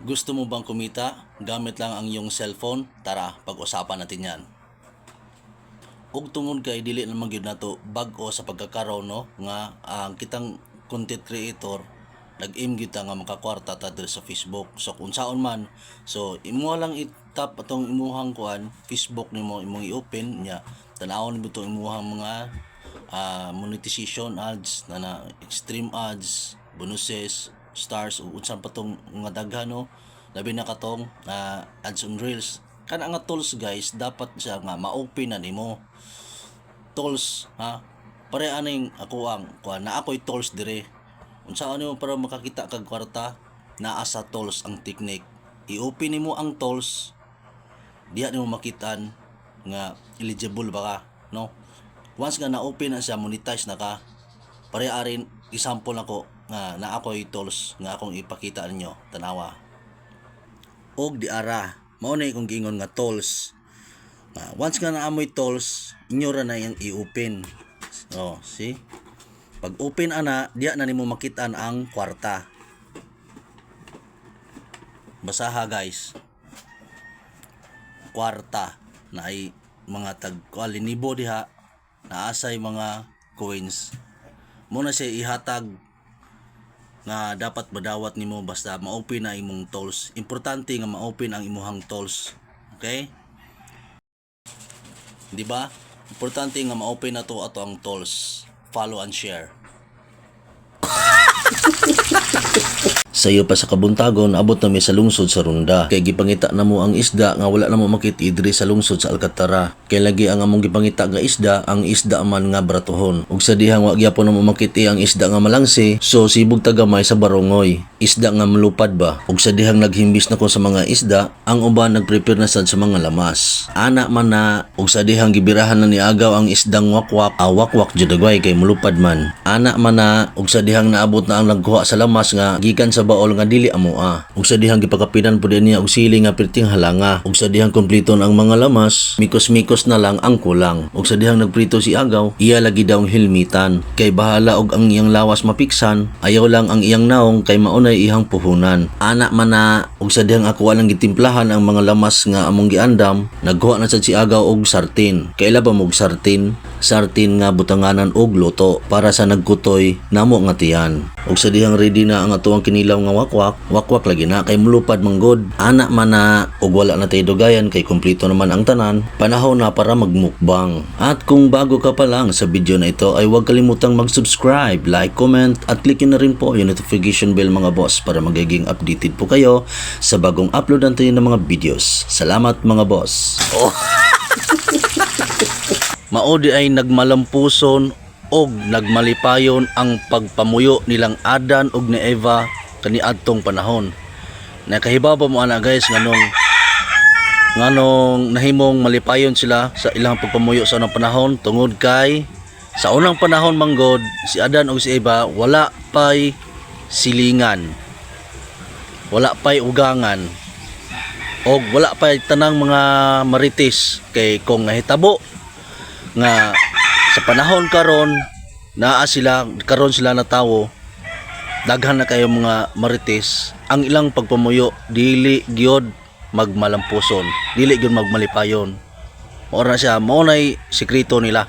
Gusto mo bang kumita? Gamit lang ang iyong cellphone? Tara, pag-usapan natin yan. Ug tungod kay dili naman gyud nato bag-o sa pagkakaroon no nga ang kitang content creator nag-aim gyud ta nga makakwarta ta sa Facebook. So kung saon man, so imo lang itap atong imuhang kuan, Facebook nimo imong i-open nya tanawon mo itong imuhang mga ah, monetization ads na na extreme ads, bonuses, stars ug unsan pa tong mga daghan no. Labi na katong ah, ads on reels. Kana nga tools guys dapat siya nga ma-open na nimo. Tools ha? Pare aning ako ang kuan na ako'y tools dire. Unsa ano para makakita kag kwarta? Naa sa tools ang technique. I-open nimo ang tools. Diha nimo makitaan nga eligible ba ka no? Once nga na-open na siya monetize na ka. Pare arin example nako nga na ako'y tools nga akong ipakita ninyo tanawa og di ara mao na kung giingon nga tools Ah, once nga naamoy tolls, inyo ra na yung i-open. Oh, see? Pag open ana, diya na nimo makitaan ang kwarta. Basaha guys. Kwarta na ay mga tag linibo diha na asay mga coins. Muna siya ihatag nga dapat badawat nimo basta ma-open na imong tolls. Importante nga ma-open ang imuhang tolls. Okay? Di ba? Importante nga ma-open na to ato ang tools. Follow and share. Sa iyo pa sa kabuntagon, abot na mi sa lungsod sa Runda. Kay gipangita na mo ang isda nga wala na mo makit idri sa lungsod sa Alcatara. Kay lagi ang among gipangita nga isda, ang isda man nga bratohon. Ug sa dihang wa gyapon mo makiti ang isda nga malangsi, so sibog tagamay sa barongoy. Isda nga malupad ba? Ug sa dihang naghimbis na ko sa mga isda, ang uban nagprepare na sad sa mga lamas. Ana man na, ug sa dihang gibirahan na ni agaw ang isdang wakwak, ah, wakwak judagway kay mulupad man. Ana man na, ug sa dihang naabot na ang nagkuha sa lamas nga gikan sa baol nga dili amoa. Ug sa dihang gipakapinan pud niya og sili nga halanga. Ug sa dihang kompleton ang mga lamas, mikos-mikos na lang ang kulang. Ug sa dihang nagprito si agaw, iya lagi daw hilmitan. Kay bahala og ang iyang lawas mapiksan, ayaw lang ang iyang naong kay maunay ihang puhunan. Ana man na ug sa dihang ako lang gitimplahan ang mga lamas nga among giandam, nagkuha na sad si agaw og sartin. Kaila ba mo og sartin? Sartin nga butanganan og luto para sa nagkutoy namo nga tiyan. Ug sa dihang ready na ang atuang kinilaw nga wakwak, wakwak lagi na kay mulupad manggod. Ana man na ug wala na tay dugayan kay kumpleto naman ang tanan, panahon na para magmukbang. At kung bago ka pa lang sa video na ito ay huwag kalimutang mag-subscribe, like, comment at click na rin po yung notification bell mga boss para magiging updated po kayo sa bagong upload natin ng mga videos. Salamat mga boss. Oh. Maodi ay nagmalampuson og nagmalipayon ang pagpamuyo nilang Adan ug ni Eva kaniadtong panahon. Nakahibaw pa mo ana guys nganong nganong nahimong malipayon sila sa ilang pagpamuyo sa unang panahon tungod kay sa unang panahon manggod si Adan ug si Eva wala pay silingan. Wala pay ugangan. Og wala pay tanang mga marites kay kung nahitabo nga sa panahon karon naa sila karon sila na tawo. Daghan na kayo mga marites. Ang ilang pagpamuyo dili gyud magmalampuson. Dili gyud magmalipayon. Ora siya mao nay sikreto nila